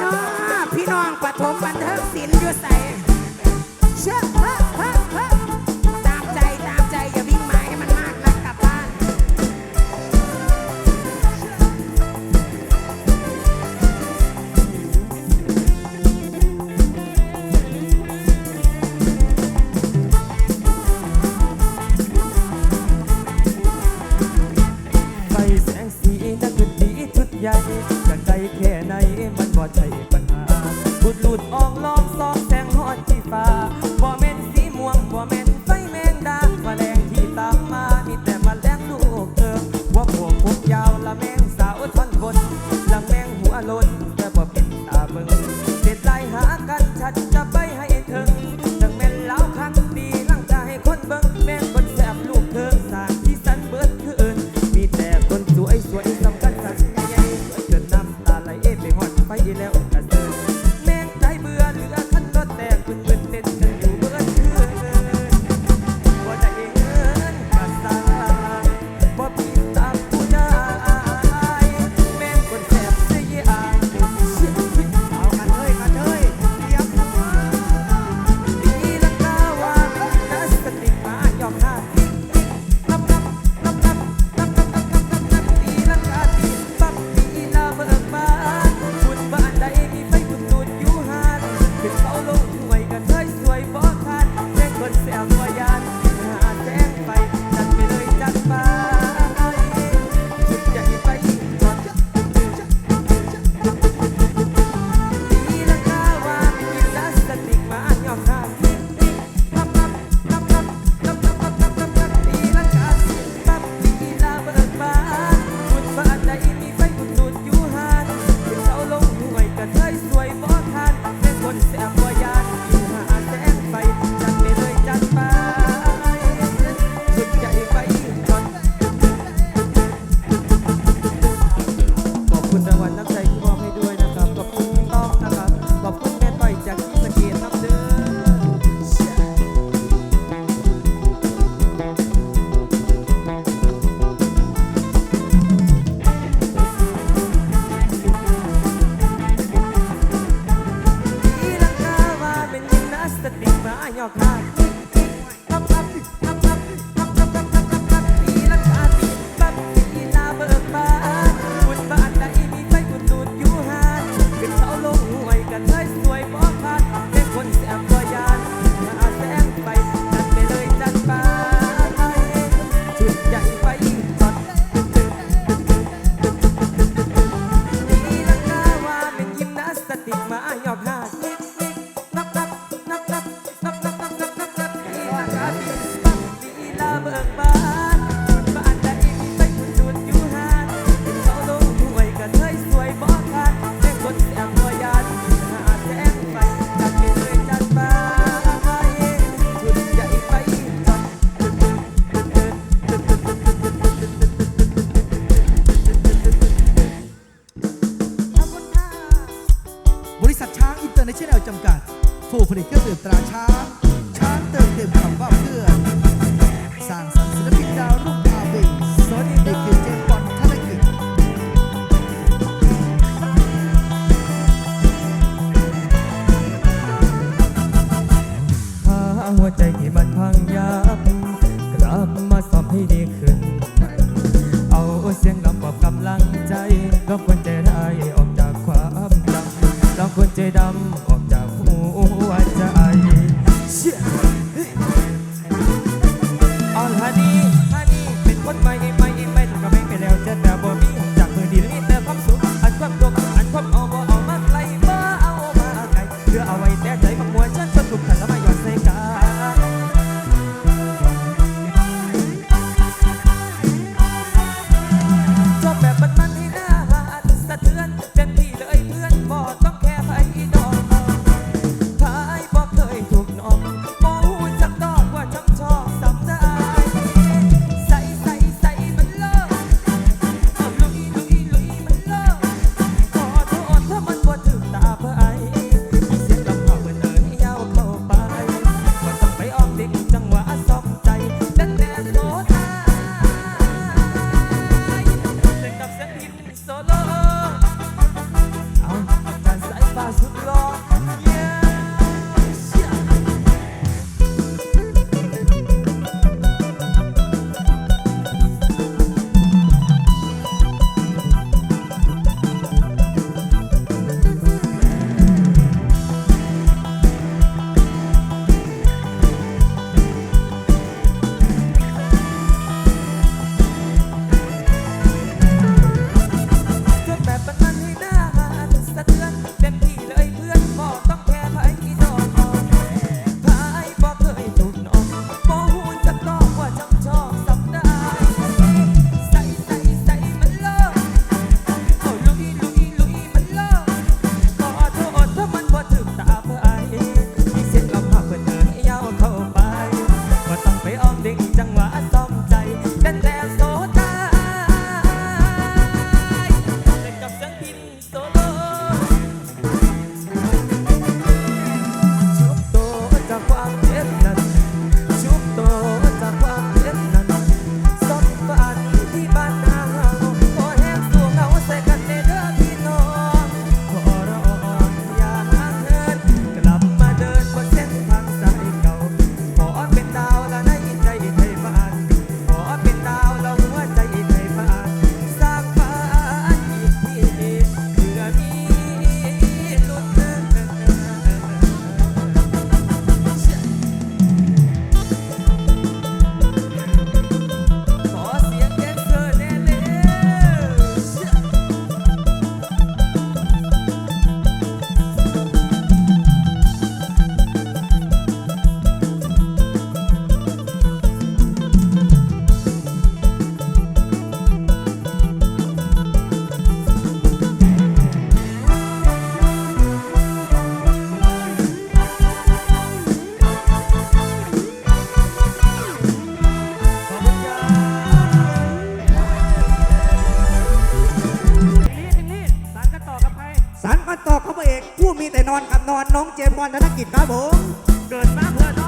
น้อง พี่น้องปฐมบันเทิงศิลป์อยู่ใส่เชื่อ you know. ู่ผลิตเครื่องดื่มตราช้าง นอนกับนอนน้องเจมส์บอลธนกิจครับผม เกิดมาเพื่อ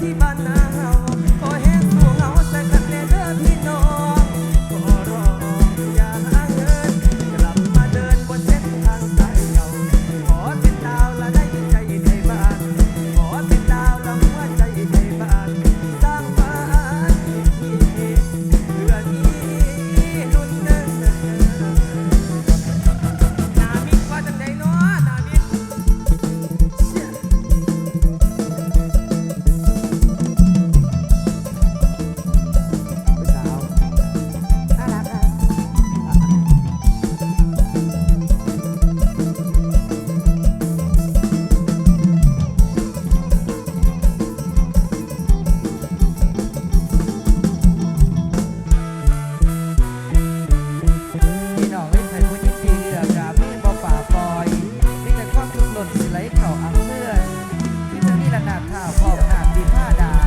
ที่บ้